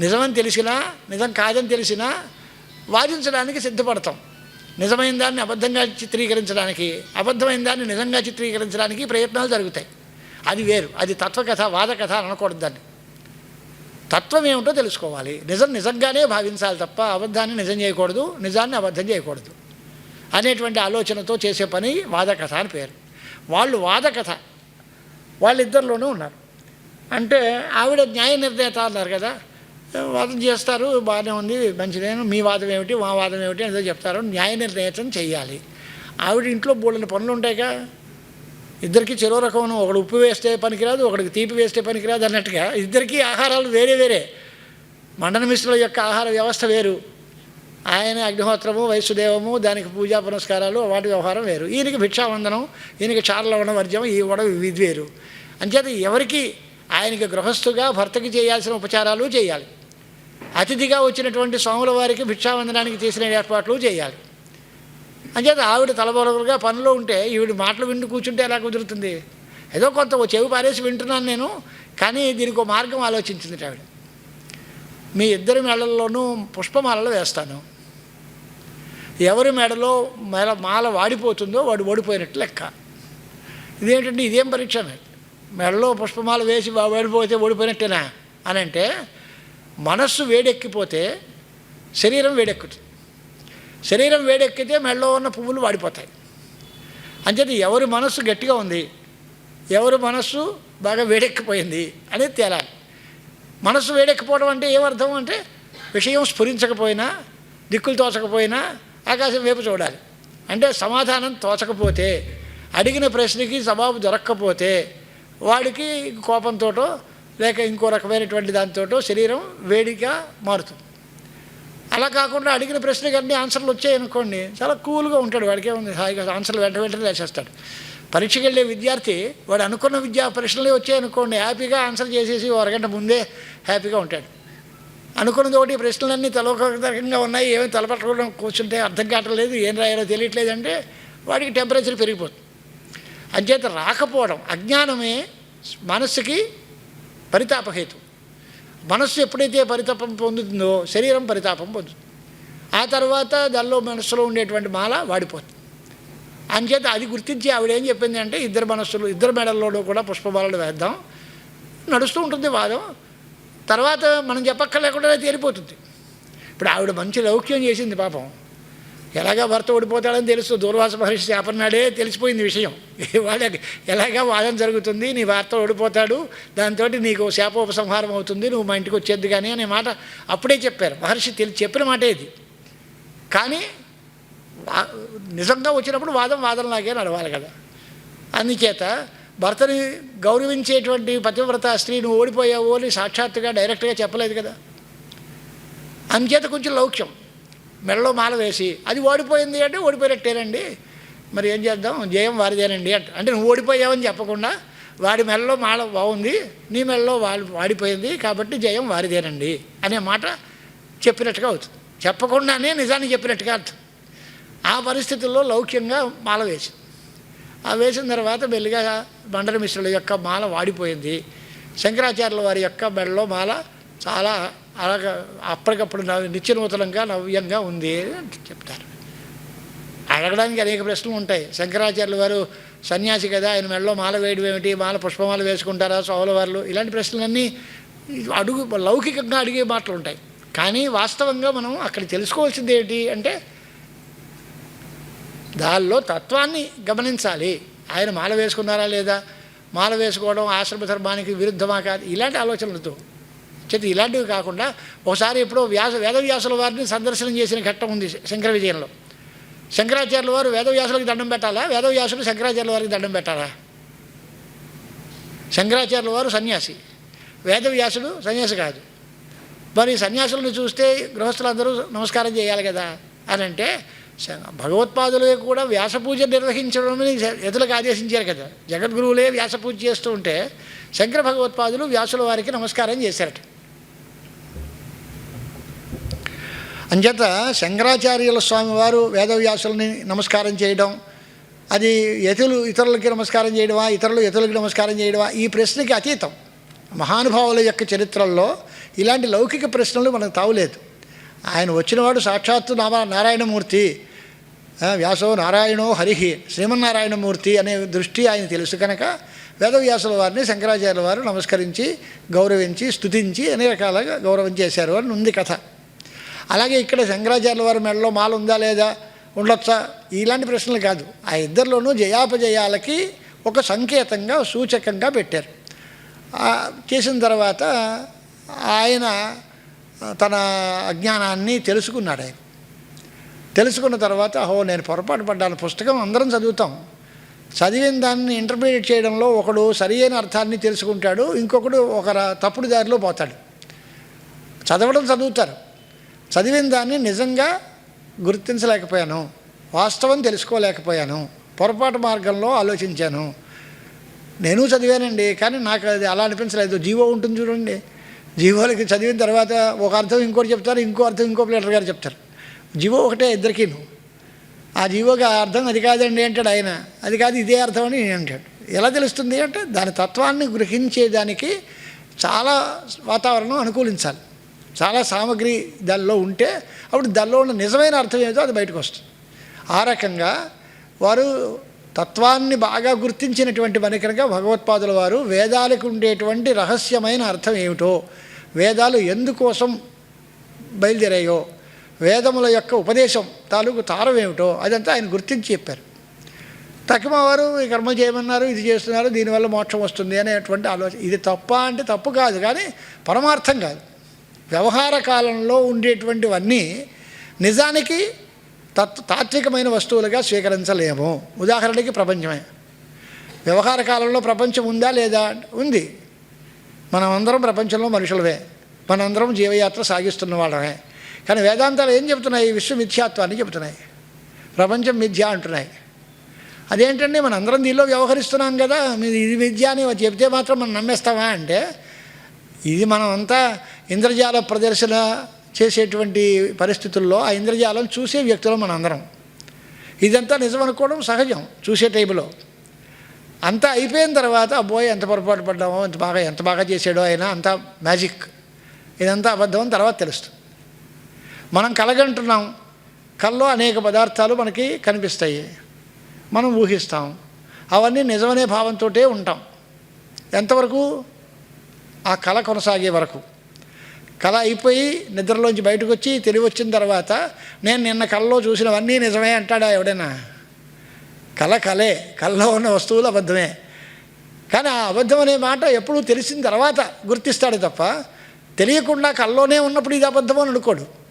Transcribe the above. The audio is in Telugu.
నిజమని తెలిసినా నిజం కాదని తెలిసినా వాదించడానికి సిద్ధపడతాం. నిజమైన దాన్ని అబద్ధంగా చిత్రీకరించడానికి అబద్ధమైన దాన్ని నిజంగా చిత్రీకరించడానికి ప్రయత్నాలు జరుగుతాయి. అది వేరు. అది తత్వకథ వాదకథ అని అనకూడదు దాన్ని. తత్వం ఏమిటో తెలుసుకోవాలి. నిజం నిజంగానే భావించాలి తప్ప అబద్ధాన్ని నిజం చేయకూడదు నిజాన్ని అబద్ధం చేయకూడదు అనేటువంటి ఆలోచనతో చేసే పని వాదకథ అని పేరు. వాళ్ళు వాదకథ. వాళ్ళిద్దరిలోనూ ఉన్నారు. అంటే ఆవిడ న్యాయ నిర్ణేత అన్నారు కదా. వాదం చేస్తారు బాగానే ఉంది మంచిదే. మీ వాదం ఏమిటి మా వాదం ఏమిటి ఏదో చెప్తారు. న్యాయ నిర్ణయం చేయాలి ఆవిడ ఇంట్లో బోళ్ళని పనులు ఉంటాయిగా. ఇద్దరికి చెరో రకం ఒకడు ఉప్పు వేస్తే పనికిరాదు ఒకడికి తీపి వేస్తే పనికిరాదు అన్నట్టుగా. ఇద్దరికీ ఆహారాలు వేరే వేరే. మండన మిశ్రుల యొక్క ఆహార వ్యవస్థ వేరు. ఆయన అగ్నిహోత్రము వైసుదేవము దానికి పూజా పునస్కారాలు వాటి వ్యవహారం వేరు. ఈయనకి భిక్షావందనం ఈయనకి చారలవణ వర్జం ఈ కూడా ఇది వేరు. అంచేత ఎవరికి ఆయనకి గృహస్థుగా భర్తకి చేయాల్సిన ఉపచారాలు చేయాలి. అతిథిగా వచ్చినటువంటి స్వాముల వారికి భిక్షావందనానికి చేసిన ఏర్పాట్లు చేయాలి. అంచేత ఆవిడ తలబొలగలుగా పనిలో ఉంటే ఈవిడ మాటలు వింటూ కూర్చుంటే ఎలా కుదురుతుంది? ఏదో కొంత చెవి పారేసి వింటున్నాను నేను కానీ దీనికి ఒక మార్గం ఆలోచించింది ఆవిడ. మీ ఇద్దరి మెడల్లోనూ పుష్పమాలలు వేస్తాను. ఎవరి మెడలో మెడ మాల వాడిపోతుందో వాడు ఓడిపోయినట్టు లెక్క. ఇదేంటంటే ఇదేం పరీక్ష? మెడలో పుష్పమాల వేసి వాడిపోతే ఓడిపోయినట్టేనా? అని అంటే మనస్సు వేడెక్కిపోతే శరీరం వేడెక్కుతుంది. శరీరం వేడెక్కితే మెడలో ఉన్న పువ్వులు వాడిపోతాయి. అంచేది ఎవరి మనస్సు గట్టిగా ఉంది ఎవరి మనస్సు బాగా వేడెక్కిపోయింది అనేది తేలాలి. మనస్సు వేడెక్కిపోవడం అంటే ఏమర్థం అంటే విషయం స్ఫురించకపోయినా దిక్కులు తోచకపోయినా ఆకాశం వైపు చూడాలి. అంటే సమాధానం తోచకపోతే అడిగిన ప్రశ్నకి జవాబు దొరక్కపోతే వాడికి కోపంతోటో లేక ఇంకో రకమైనటువంటి దానితోటో శరీరం వేడిగా మారుతుంది. అలా కాకుండా అడిగిన ప్రశ్నకి అన్ని ఆన్సర్లు వచ్చాయనుకోండి చాలా కూల్గా ఉంటాడు. వాడికే ఉంది హాయిగా ఆన్సర్లు వెంట వెంటనే వేసేస్తాడు పరీక్షకి వెళ్ళే విద్యార్థి వాడు అనుకున్న విద్యా ప్రశ్నలే వచ్చాయనుకోండి హ్యాపీగా ఆన్సర్ చేసేసి అరగంట ముందే హ్యాపీగా ఉంటాడు. అనుకున్నది ఒకటి ప్రశ్నలన్నీ తలకంగా ఉన్నాయి ఏమీ తలపట్టకుండా కూర్చుంటే అర్థం కావట్లేదు ఏం రాయాలో తెలియట్లేదు అంటే వాడికి టెంపరేచర్ పెరిగిపోతుంది. అంచేత రాకపోవడం అజ్ఞానమే మనస్సుకి పరితాపహేతు మనస్సు ఎప్పుడైతే పరితాపం పొందుతుందో శరీరం పరితాపం పొందుతుంది. ఆ తర్వాత దానిలో మనస్సులో ఉండేటువంటి మాల వాడిపోతుంది. అంచేత అది గుర్తించి ఆవిడ ఏం చెప్పింది అంటే ఇద్దరు మనస్సులు ఇద్దరు మెడల్లోనూ కూడా పుష్పమాలలు వేద్దాం. నడుస్తూ ఉంటుంది వాదం. తర్వాత మనం చెప్పక్కర్లేకుండా తేలిపోతుంది. ఇప్పుడు ఆవిడ మంచి లౌక్యం చేసింది పాపం. ఎలాగా భర్త ఓడిపోతాడని తెలుసు. దూర్వాస మహర్షి శాపన్నాడే తెలిసిపోయింది విషయం. వాళ్ళకి ఎలాగా వాదన జరుగుతుంది నీ భర్త ఓడిపోతాడు దాంతో నీకు శాపోపసంహారం అవుతుంది నువ్వు మా ఇంటికి వచ్చేది కానీ అనే మాట అప్పుడే చెప్పారు. మహర్షి తెలి చెప్పిన మాట ఇది. కానీ వా- నిజంగా వచ్చినప్పుడు వాదం వాదనలాగే నడవాలి కదా. అందుచేత భర్తని గౌరవించేటువంటి పతివ్రత స్త్రీ నువ్వు ఓడిపోయావు అని సాక్షాత్తుగా డైరెక్ట్గా చెప్పలేదు కదా. అందుచేత కొంచెం లౌక్యం. మెడలో మాల వేసి అది ఓడిపోయింది అంటే ఓడిపోయినట్టేనండి. మరి ఏం చేద్దాం? జయం వారిదేనండి అంట. అంటే నువ్వు ఓడిపోయావని చెప్పకుండా వాడి మెడలో మాల బాగుంది నీ మెడలో వాడి వాడిపోయింది కాబట్టి జయం వారిదేనండి అనే మాట చెప్పినట్టుగా అవుతుంది. చెప్పకుండానే నిజాన్ని చెప్పినట్టుగా అర్థం. ఆ పరిస్థితుల్లో లౌక్యంగా మాల వేసింది. ఆ వేసిన తర్వాత మెల్లిగా బండర మిశ్రుల యొక్క మాల వాడిపోయింది. శంకరాచార్యుల వారి యొక్క మెడలో మాల చాలా అలాగ అప్పటికప్పుడు నవ్వు నిత్యనూతనంగా నవ్యంగా ఉంది అని చెప్తారు. అడగడానికి అనేక ప్రశ్నలు ఉంటాయి. శంకరాచార్యుల వారు సన్యాసి కదా ఆయన మెడలో మాల వేయడం ఏమిటి? మాల పుష్పమాల వేసుకుంటారా? సోలవారులు? ఇలాంటి ప్రశ్నలన్నీ అడుగు లౌకికంగా అడిగే మాటలు ఉంటాయి. కానీ వాస్తవంగా మనం అక్కడ తెలుసుకోవాల్సింది ఏంటి అంటే దానిలో తత్వాన్ని గమనించాలి. ఆయన మాల వేసుకున్నారా లేదా? మాల వేసుకోవడం ఆశ్రమ ధర్మానికి విరుద్ధమా కాదు? ఇలాంటి ఆలోచనలతో చేతి ఇలాంటివి కాకుండా ఒకసారి ఎప్పుడో వ్యాస వేదవ్యాసుల వారిని సందర్శనం చేసిన ఘట్టం ఉంది శంకర విజయంలో. శంకరాచార్యుల వారు వేదవ్యాసులకు దండం పెట్టాలా? వేదవ్యాసులు శంకరాచార్యుల వారికి దండం పెట్టాలా? శంకరాచార్యుల వారు సన్యాసి. వేదవ్యాసుడు సన్యాసి కాదు. మరి సన్యాసులను చూస్తే గృహస్థులందరూ నమస్కారం చేయాలి కదా? అని అంటే శ- కూడా వ్యాసపూజ నిర్వహించడం ఎదులకు ఆదేశించారు కదా? జగద్గురువులే వ్యాసపూజ చేస్తూ ఉంటే శంకర భగవత్పాదులు వ్యాసుల వారికి నమస్కారం చేశారట. అంచేత శంకరాచార్యుల స్వామివారు వేదవ్యాసుల్ని నమస్కారం చేయడం అది యతులు ఇతరులకి నమస్కారం చేయడమా ఇతరులు యతులకి నమస్కారం చేయడమా ఈ ప్రశ్నకి అతీతం. మహానుభావుల యొక్క చరిత్రల్లో ఇలాంటి లౌకిక ప్రశ్నలు మనకు తావులేదు. ఆయన వచ్చినవాడు సాక్షాత్తు నామ నారాయణమూర్తి. వ్యాసో నారాయణో హరిహి శ్రీమన్నారాయణమూర్తి అనే దృష్టి ఆయన తెలుసు కనుక వేదవ్యాసుల వారిని శంకరాచార్యుల వారు నమస్కరించి గౌరవించి స్తుతించి అన్ని రకాలుగా గౌరవం చేశారు అని ఉంది కథ. అలాగే ఇక్కడ శంకరాచార్య వారి మెడలో మాల ఉందా లేదా ఉండొచ్చా? ఇలాంటి ప్రశ్నలు కాదు. ఆ ఇద్దరిలోనూ జయాపజయాలకి ఒక సంకేతంగా సూచకంగా పెట్టారు. చేసిన తర్వాత ఆయన తన అజ్ఞానాన్ని తెలుసుకున్నాడు ఆయన. తెలుసుకున్న తర్వాత హో నేను పొరపాటు పడ్డాను పుస్తకం అందరం చదువుతాం. చదివిన దాన్ని ఇంటర్ప్రిటేట్ చేయడంలో ఒకడు సరి అయిన అర్థాన్ని తెలుసుకుంటాడు ఇంకొకడు ఒక తప్పుడు దారిలో పోతాడు. చదవడం చదువుతారు. చదివిన దాన్ని నిజంగా గుర్తించలేకపోయాను. వాస్తవం తెలుసుకోలేకపోయాను. పొరపాటు మార్గంలో ఆలోచించాను. నేను చదివానండి కానీ నాకు అది అలా అనిపించలేదు. జీవో ఉంటుంది చూడండి. జీవోలకి చదివిన తర్వాత ఒక అర్థం ఇంకోటి చెప్తారు ఇంకో అర్థం ఇంకో లీటర్ గారు చెప్తారు. జీవో ఒకటే ఇద్దరికీను. ఆ జీవోకి ఆ అర్థం అది కాదండి అంటాడు ఆయన. అది కాదు ఇదే అర్థం అని నేను అంటాడు. ఎలా తెలుస్తుంది అంటే దాని తత్వాన్ని గ్రహించేదానికి చాలా వాతావరణం అనుకూలించాలి. చాలా సామగ్రి దానిలో ఉంటే అప్పుడు దానిలో ఉన్న నిజమైన అర్థం ఏదో అది బయటకు వస్తుంది. ఆ రకంగా వారు తత్వాన్ని బాగా గుర్తించినటువంటి పని కనుక భగవత్పాదుల వారు వేదాలకు ఉండేటువంటి రహస్యమైన అర్థం ఏమిటో వేదాలు ఎందుకోసం బయలుదేరాయో వేదముల యొక్క ఉపదేశం తాలూకు తారం ఏమిటో అదంతా ఆయన గుర్తించి చెప్పారు. తక్కువ వారు ఈ కర్మ చేయమన్నారు ఇది చేస్తున్నారు దీనివల్ల మోక్షం వస్తుంది అనేటువంటి ఆలోచన. ఇది తప్ప అంటే తప్పు కాదు కానీ పరమార్థం కాదు. వ్యవహార కాలంలో ఉండేటువంటివన్నీ నిజానికి తత్ తాత్వికమైన వస్తువులుగా స్వీకరించలేము. ఉదాహరణకి ప్రపంచమే. వ్యవహార కాలంలో ప్రపంచం ఉందా లేదా ఉంది. మనమందరం ప్రపంచంలో మనుషులవే మనందరం జీవయాత్ర సాగిస్తున్న వాళ్ళమే. కానీ వేదాంతాలు ఏం చెప్తున్నాయి విశ్వ మిథ్యాత్వాన్ని చెప్తున్నాయి ప్రపంచం మిథ్య అంటున్నాయి. అదేంటండి? మన అందరం దీనిలో వ్యవహరిస్తున్నాం కదా. ఇది విద్య అని చెప్తే మాత్రం మనం నమ్మేస్తామా అంటే ఇది మనమంతా ఇంద్రజాల ప్రదర్శన చేసేటువంటి పరిస్థితుల్లో ఆ ఇంద్రజాలం చూసే వ్యక్తులు మనందరం. ఇదంతా నిజం అనుకోవడం సహజం చూసే టైంలో. అంతా అయిపోయిన తర్వాత అబ్బోయ్ ఎంత పొరపాటు పడ్డామో ఎంత బాగా ఎంత బాగా చేసాడో అయినా అంతా మ్యాజిక్. ఇదంతా అబద్ధం తర్వాత తెలుస్తుంది. మనం కలగంటున్నాం. కల్లో అనేక పదార్థాలు మనకి కనిపిస్తాయి. మనం ఊహిస్తాం. అవన్నీ నిజమనే భావంతో ఉంటాం. ఎంతవరకు? ఆ కళ కొనసాగే వరకు. కళ అయిపోయి నిద్రలోంచి బయటకు వచ్చి తెలివి వచ్చిన తర్వాత నేను నిన్న కళ్ళలో చూసినవన్నీ నిజమే అంటాడా ఎవడైనా? కళ కలే కళ్ళలో ఉన్న వస్తువులు అబద్ధమే. కానీ ఆ అబద్ధం అనే మాట ఎప్పుడూ తెలిసిన తర్వాత గుర్తిస్తాడు తప్ప తెలియకుండా కళ్ళలోనే ఉన్నప్పుడు ఇది అబద్ధం అని అనుకోడు.